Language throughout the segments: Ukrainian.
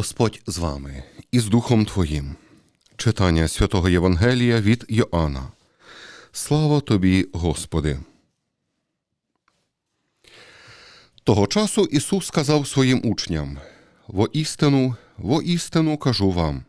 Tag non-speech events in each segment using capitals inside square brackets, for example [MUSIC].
Господь з вами і з Духом Твоїм. Читання святого Євангелія від Йоанна. Слава тобі, Господи. Того часу Ісус сказав своїм учням: Воістину, воістину кажу вам,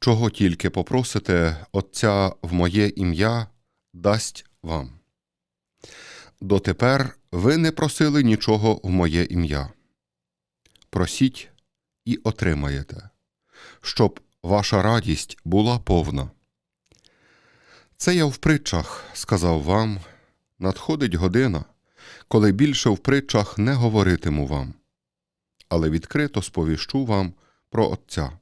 чого тільки попросите Отця в моє ім'я, дасть вам. Дотепер ви не просили нічого в моє ім'я. Просіть і отримаєте, щоб ваша радість була повна. Це я в притчах сказав вам, надходить година, коли більше в притчах не говоритиму вам, але відкрито сповіщу вам про Отця.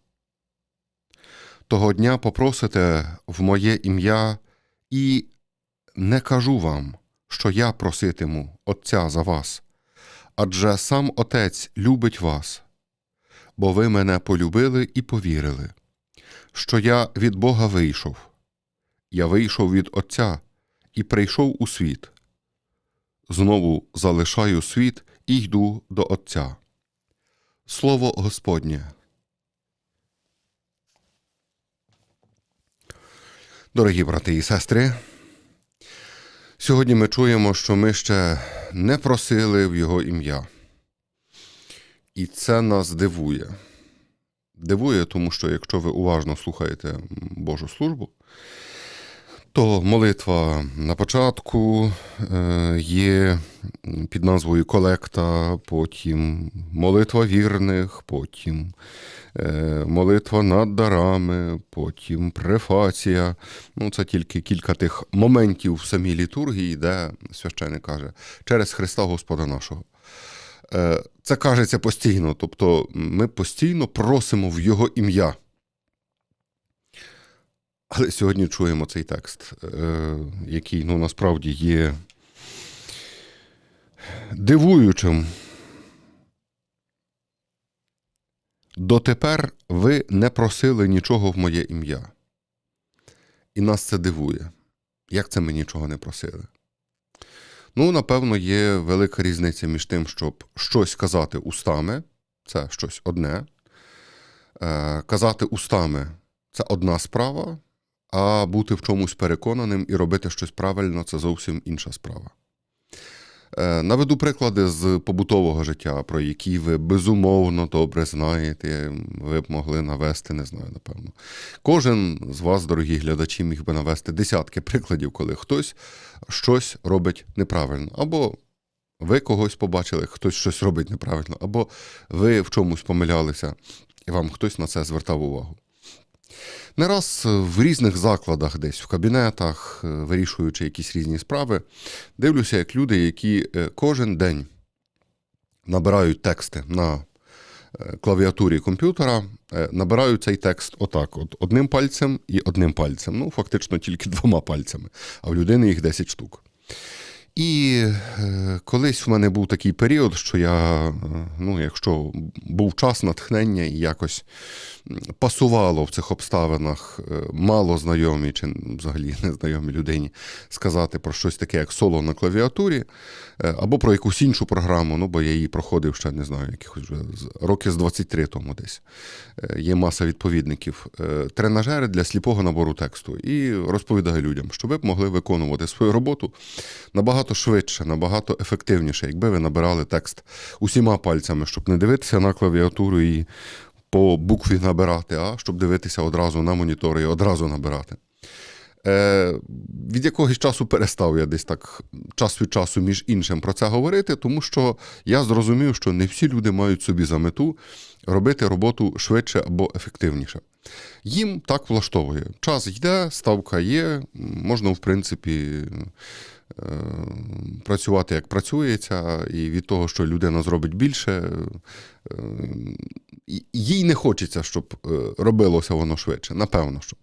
Того дня попросите в моє ім'я і не кажу вам, що я проситиму Отця за вас, адже сам Отець любить вас, бо ви мене полюбили і повірили, що я від Бога вийшов. Я вийшов від Отця і прийшов у світ. Знову залишаю світ і йду до Отця. Слово Господнє. Дорогі брати і сестри, сьогодні ми чуємо, що ми ще не просили в Його ім'я. І це нас дивує. Дивує, тому що якщо ви уважно слухаєте Божу службу, то молитва на початку е, є під назвою колекта, потім молитва вірних, потім е, молитва над дарами, потім префація. Ну, це тільки кілька тих моментів в самій літургії, де священник каже, через Христа Господа нашого. Це кажеться постійно, тобто ми постійно просимо в Його ім'я. Але сьогодні чуємо цей текст, е, який ну, насправді є дивуючим. Дотепер ви не просили нічого в моє ім'я. І нас це дивує. Як це ми нічого не просили? Ну, напевно, є велика різниця між тим, щоб щось казати устами, це щось одне. Е, Казати устами це одна справа, а бути в чомусь переконаним і робити щось правильно це зовсім інша справа. Е, Наведу приклади з побутового життя, про які ви безумовно добре знаєте, ви б могли навести, не знаю, напевно. Кожен з вас, дорогі глядачі, міг би навести десятки прикладів, коли хтось щось робить неправильно. Або ви когось побачили, хтось щось робить неправильно, або ви в чомусь помилялися, і вам хтось на це звертав увагу. Не раз в різних закладах, десь в кабінетах, вирішуючи якісь різні справи, дивлюся, як люди, які кожен день набирають тексти на клавіатурі комп'ютера, набирають цей текст отак: от одним пальцем і одним пальцем. Ну, фактично тільки [LAUGHS] двома пальцями, а в людини їх 10 штук. І е, колись в мене був такий період, що я, е, ну, якщо був час натхнення і якось пасувало в цих обставинах е, мало знайомі чи взагалі [LAUGHS] незнайомі людині сказати про щось таке, як соло на клавіатурі, е, або про якусь іншу програму, ну бо я її проходив ще не знаю, якихось вже роки з 23 тому десь. Е, є маса відповідників. Тренажери для сліпого набору тексту. І розповідаю людям, що ви б могли виконувати свою роботу набагато швидше, набагато ефективніше, якби ви набирали текст усіма пальцями, щоб не дивитися на клавіатуру і по букві набирати, а щоб дивитися одразу на монітори і одразу набирати. Е, Від якогось часу перестав я десь так час від часу, між іншим, про це говорити, тому що я зрозумів, що не всі люди мають собі за мету робити роботу швидше або ефективніше. Їм так влаштовує. Час йде, ставка є, можна, в принципі, е, працювати як працюється, і від того, що людина зробить більше, е, їй не хочеться, щоб е, робилося воно швидше. Напевно, що.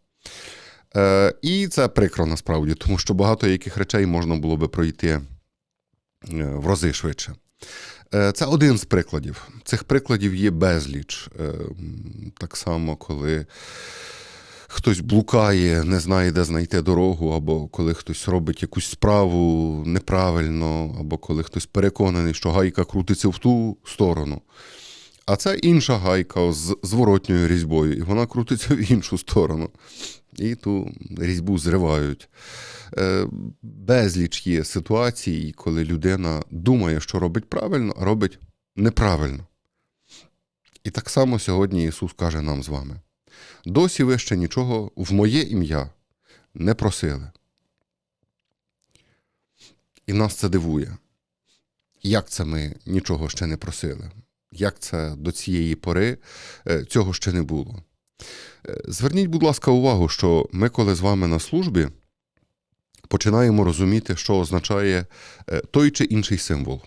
І це прикро насправді, тому що багато яких речей можна було би пройти в рази швидше. Це один з прикладів. Цих прикладів є безліч. Так само, коли хтось блукає, не знає, де знайти дорогу, або коли хтось робить якусь справу неправильно, або коли хтось переконаний, що гайка крутиться в ту сторону, А це інша гайка з зворотньою різьбою, і вона крутиться в іншу сторону. І ту різьбу зривають. Е, Безліч є ситуацій, коли людина думає, що робить правильно, а робить неправильно. І так само сьогодні Ісус каже нам з вами: досі ви ще нічого в моє ім'я не просили. І нас це дивує. Як це ми нічого ще не просили? Як це до цієї пори е, цього ще не було? Е, Зверніть, будь ласка, увагу, що ми, коли з вами на службі, починаємо розуміти, що означає е, той чи інший символ,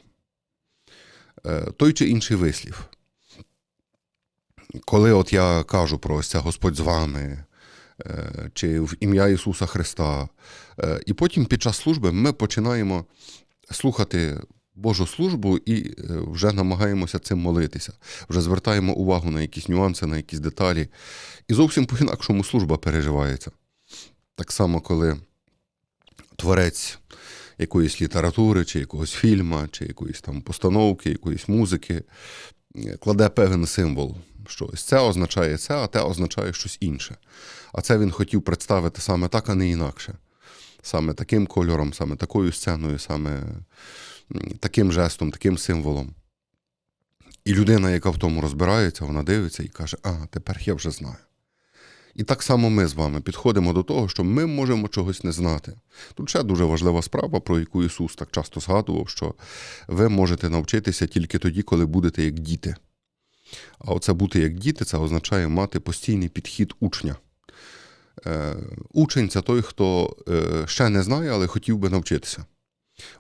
той чи інший вислів. Коли от я кажу про ось це Господь з вами, чи в ім'я Ісуса Христа, і потім під час служби ми починаємо слухати Божу службу і е, вже намагаємося цим молитися, вже звертаємо увагу на якісь нюанси, на якісь деталі. І зовсім по-інакшому служба переживається. Так само, коли творець якоїсь літератури, чи якогось фільму, чи якоїсь там постановки, якоїсь музики е, кладе певний символ. Що ось це означає це, а те означає щось інше. А це він хотів представити саме так, а не інакше. Саме таким кольором, саме такою сценою, саме таким жестом, таким символом. І людина, яка в тому розбирається, вона дивиться і каже: А, тепер я вже знаю. І так само ми з вами підходимо до того, що ми можемо чогось не знати. Тут ще дуже важлива справа, про яку Ісус так часто згадував, що ви можете навчитися тільки тоді, коли будете як діти. А оце бути як діти, це означає мати постійний підхід учня. Е, Учень це той, хто е, ще не знає, але хотів би навчитися.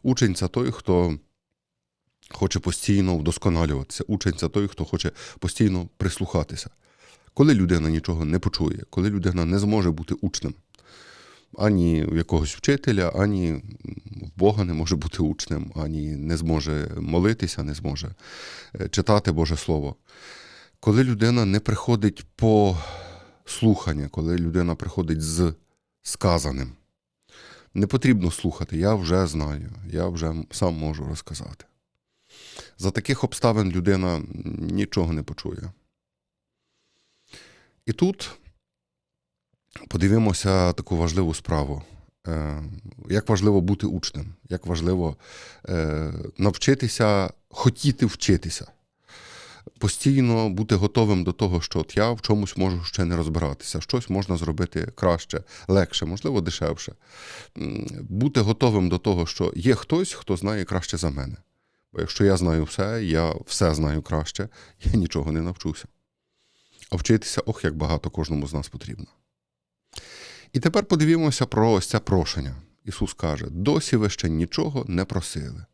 Учень це той, хто хоче постійно вдосконалюватися. Учень це той, хто хоче постійно прислухатися. Коли людина нічого не почує, коли людина не зможе бути учнем, ані в якогось вчителя, ані в Бога не може бути учнем, ані не зможе молитися, не зможе е, читати Боже Слово. Коли людина не приходить по слухання, коли людина приходить з сказаним, не потрібно слухати, я вже знаю, я вже сам можу розказати. За таких обставин людина нічого не почує. І тут подивимося таку важливу справу. Е, Як важливо бути учнем, як важливо е, навчитися хотіти вчитися, постійно бути готовим до того, що от я в чомусь можу ще не розбиратися, щось можна зробити краще, легше, можливо, дешевше. Бути готовим до того, що є хтось, хто знає краще за мене. Бо якщо я знаю все, я все знаю краще, я нічого не навчуся. А вчитися, ох, як багато кожному з нас потрібно. І тепер подивімося про ось це прошення. Ісус каже: досі ви ще нічого не просили.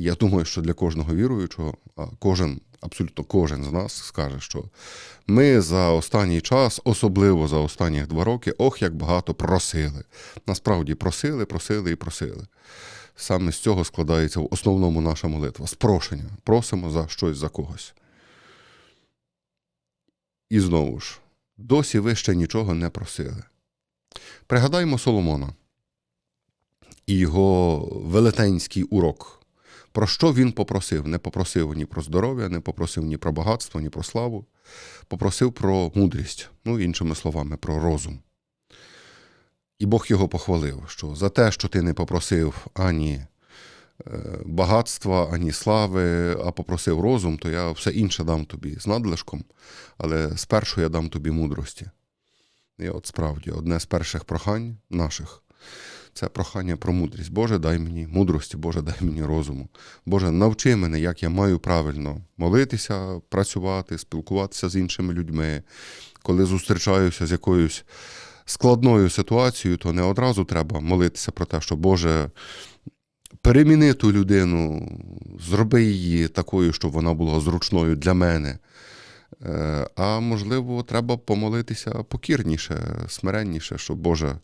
Я думаю, що для кожного віруючого, кожен, абсолютно кожен з нас скаже, що ми за останній час, особливо за останні два роки, ох, як багато просили. Насправді просили, просили і просили. Саме з цього складається в основному наша молитва. З прошення. Просимо за щось за когось. І знову ж, досі ви ще нічого не просили. Пригадаймо Соломона і його велетенський урок. Про що він попросив? Не попросив ні про здоров'я, не попросив ні про багатство, ні про славу. Попросив про мудрість, ну, іншими словами, про розум. І Бог його похвалив, що за те, що ти не попросив ані е, багатства, ані слави, а попросив розум, то я все інше дам тобі з надлишком, але спершу я дам тобі мудрості. І от справді, одне з перших прохань наших це прохання про мудрість. Боже, дай мені мудрості, Боже, дай мені розуму. Боже, навчи мене, як я маю правильно молитися, працювати, спілкуватися з іншими людьми. Коли зустрічаюся з якоюсь складною ситуацією, то не одразу треба молитися про те, що Боже. Переміни ту людину, зроби її такою, щоб вона була зручною для мене. Е, А можливо, треба помолитися покірніше, смиренніше, що Боже,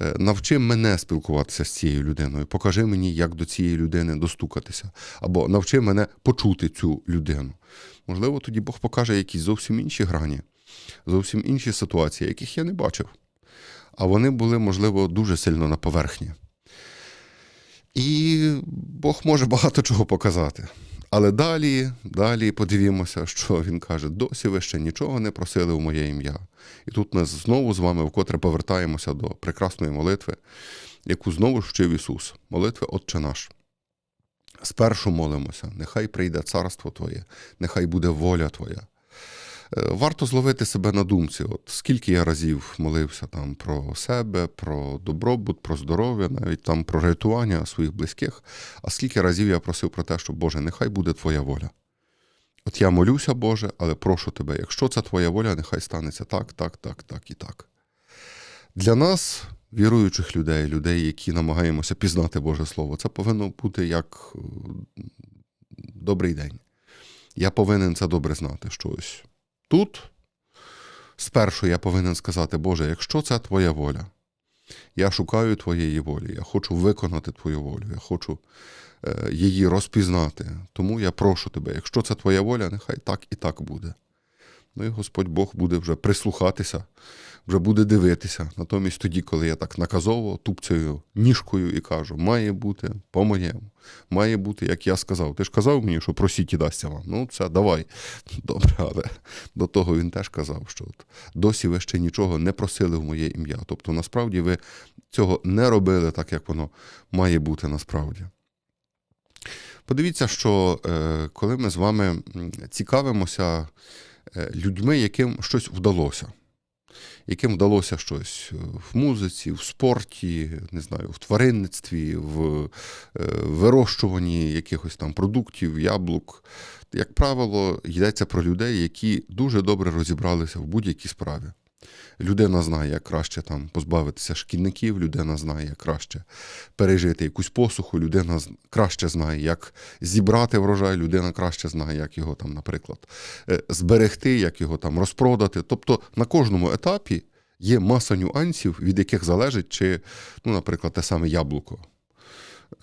е, навчи мене спілкуватися з цією людиною, покажи мені, як до цієї людини достукатися, або навчи мене почути цю людину. Можливо, тоді Бог покаже якісь зовсім інші грані, зовсім інші ситуації, яких я не бачив. А вони були, можливо, дуже сильно на поверхні. І Бог може багато чого показати. Але далі, далі подивімося, що він каже: досі ви ще нічого не просили в моє ім'я. І тут ми знову з вами вкотре повертаємося до прекрасної молитви, яку знову ж вчив Ісус. Молитви Отче наш. Спершу молимося, нехай прийде царство Твоє, нехай буде воля Твоя. Е, Варто зловити себе на думці. От скільки я разів молився там про себе, про добробут, про здоров'я, навіть там про рятування своїх близьких. А скільки разів я просив про те, що Боже, нехай буде Твоя воля. От я молюся, Боже, але прошу тебе, якщо це Твоя воля, нехай станеться так, так, так, так і так. Для нас, віруючих людей, людей, які намагаємося пізнати Боже Слово, це повинно бути як е, добрий день. Я повинен це добре знати, що ось тут спершу я повинен сказати, Боже, якщо це Твоя воля, я шукаю Твоєї волі, я хочу виконати Твою волю, я хочу е, її розпізнати. Тому я прошу тебе, якщо це Твоя воля, нехай так і так буде. Ну і Господь Бог буде вже прислухатися, вже буде дивитися. Натомість тоді, коли я так наказово тупцею ніжкою і кажу, має бути по-моєму, має бути, як я сказав. Ти ж казав мені, що просіть і дасться вам. Ну, це давай. [LAUGHS] Добре, але до того він теж казав, що от, досі ви ще нічого не просили в моє ім'я. Тобто, насправді, ви цього не робили так, як воно має бути насправді. Подивіться, що е, коли ми з вами цікавимося е, людьми, яким щось вдалося, яким вдалося щось е, в музиці, в спорті, не знаю, в тваринництві, в е, вирощуванні якихось там продуктів, яблук. Як правило, йдеться про людей, які дуже добре розібралися в будь-якій справі. Людина знає, як краще там позбавитися шкідників, людина знає, як краще пережити якусь посуху, людина краще знає, як зібрати врожай, людина краще знає, як його там, наприклад, е, зберегти, як його там розпродати. Тобто на кожному етапі є маса нюансів, від яких залежить, чи, ну, наприклад, те саме яблуко.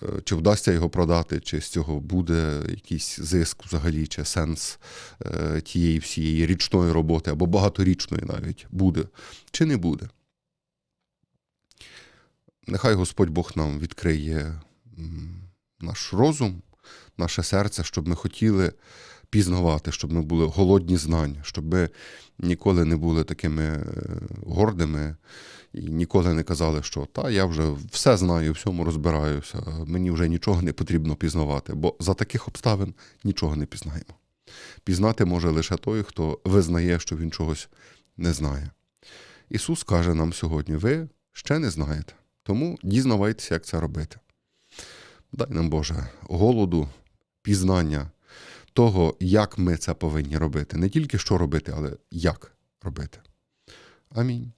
Е, Чи вдасться його продати, чи з цього буде якийсь зиск взагалі, чи сенс е, тієї всієї річної роботи, або багаторічної навіть буде, чи не буде. Нехай Господь Бог нам відкриє наш розум, наше серце, щоб ми хотіли пізнавати, щоб ми були голодні знань, щоб ми ніколи не були такими е, гордими і ніколи не казали, що та я вже все знаю, всьому розбираюся, мені вже нічого не потрібно пізнавати, бо за таких обставин нічого не пізнаємо. Пізнати може лише той, хто визнає, що він чогось не знає. Ісус каже нам сьогодні: ви ще не знаєте, тому дізнавайтеся, як це робити. Дай нам, Боже, голоду, пізнання того, як ми це повинні робити. Не тільки що робити, але як робити. Амінь.